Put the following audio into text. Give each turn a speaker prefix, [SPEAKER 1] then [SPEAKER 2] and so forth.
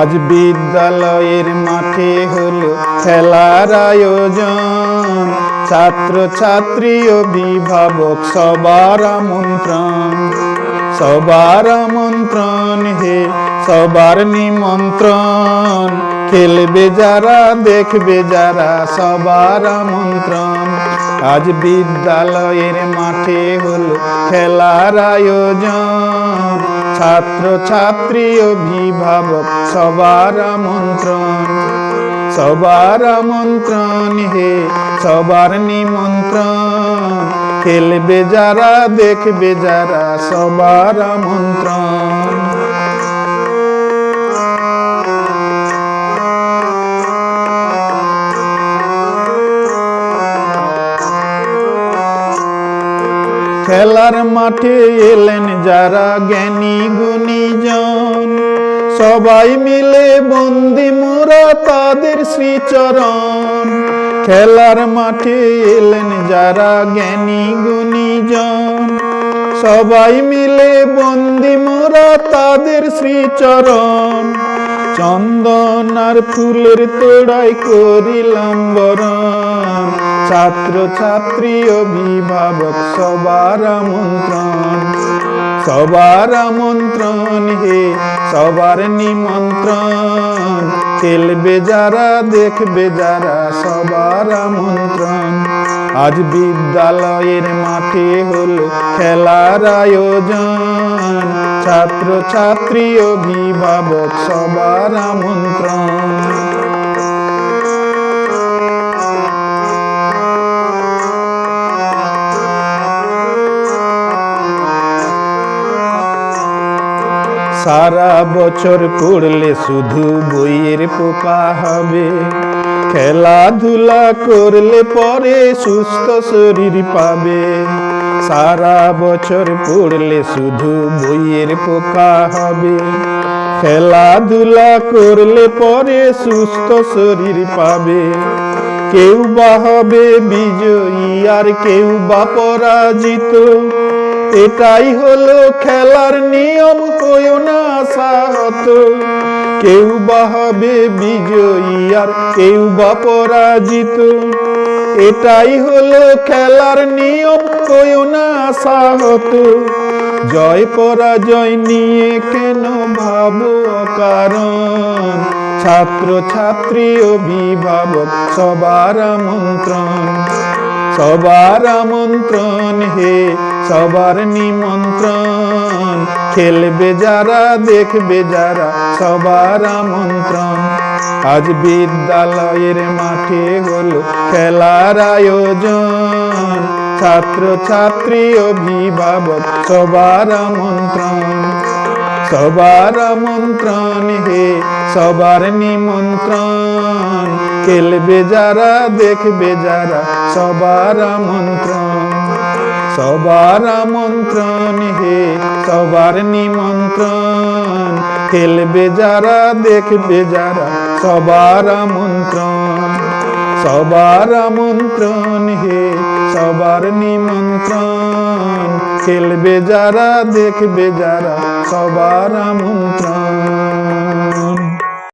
[SPEAKER 1] আজ বিদ্যালয়ের মাঠে হলো খেলার আয়োজন। ছাত্র ছাত্রী অভিভাবক সবার আমন্ত্রণ সবার আমন্ত্রণ হে, সবার নিমন্ত্রণ। খেলবে যারা, দেখবে যারা, সবার আমন্ত্রণ। আজ বিদ্যালয়ের মাঠে হলো খেলার আয়োজন। ছাত্র ছাত্রী অভিভাবক সবার আমন্ত্রণ সবার আমন্ত্রণ হে, সবার নিমন্ত্রণ। খেলবে যারা, দেখবে যারা, সবার আমন্ত্রণ। খেলার মাঠে এলেন যারা জ্ঞানী গুণীজন। সবাই মিলে বন্দি মোরা তাদের শ্রীচরণ। খেলার মাঠে এলেন যারা জ্ঞানী গুণীজন। সবাই মিলে বন্দি মোরা তাদের শ্রীচরণ। চন্দন আর ফুলের তোড়াই করিলাম বরণ। ছাত্র ছাত্রী অভিভাবক, সবার আমন্ত্রণ। সবার আমন্ত্রণ হে, সবার নিমন্ত্রণ। খেলবে যারা, দেখবে যারা, সবার আমন্ত্রণ। আজ বিদ্যালয়ের মাঠে হলো খেলার আয়োজন। ছাত্র ছাত্রী অভিভাবক, সবার আমন্ত্রণ। সারা বছর পড়লে শুধু বইয়ের পোকা হবে খেলাধুলা করলে পরে সুস্থ শরীর পাবে সারা বছর পড়লে শুধু বইয়ের পোকা হবে খেলাধুলা করলে পরে সুস্থ শরীর পাবে কেউ বা হবে বিজয়ী আর কেউ বা পরাজিত। এটাই হলো খেলার নিয়ম হয়েও না আশাহত। কেউ বা হবে বিজয়ী আর কেউ বা পরাজিত। এটাই হলো খেলার নিয়ম হয়েও না আশাহত। জয় পরাজয় নিয়ে কেন ভাবো কারণ ছাত্র ছাত্রী অভিভাবক, সবার আমন্ত্রণ। সবার আমন্ত্রণ হে, সবার নিমন্ত্রণ। খেলবে যারা, দেখবে যারা, সবার আমন্ত্রণ। আজ বিদ্যালয়ের মাঠে হলো খেলার আয়োজন। ছাত্র ছাত্রী অভিভাবক, সবার আমন্ত্রণ। সবার আমন্ত্রণ হে, সবার নিমন্ত্রণ। খেলবে যারা, দেখবে যারা, সবার আমন্ত্রণ। সবার আমন্ত্রণ হে, সবার নিমন্ত্রণ। খেলবে যারা, দেখবে যারা, সবার আমন্ত্রণ। সবার আমন্ত্রণ হে, সবার নিমন্ত্রণ। খেলবে যারা দেখবে যারা সবার আমন্ত্রণ।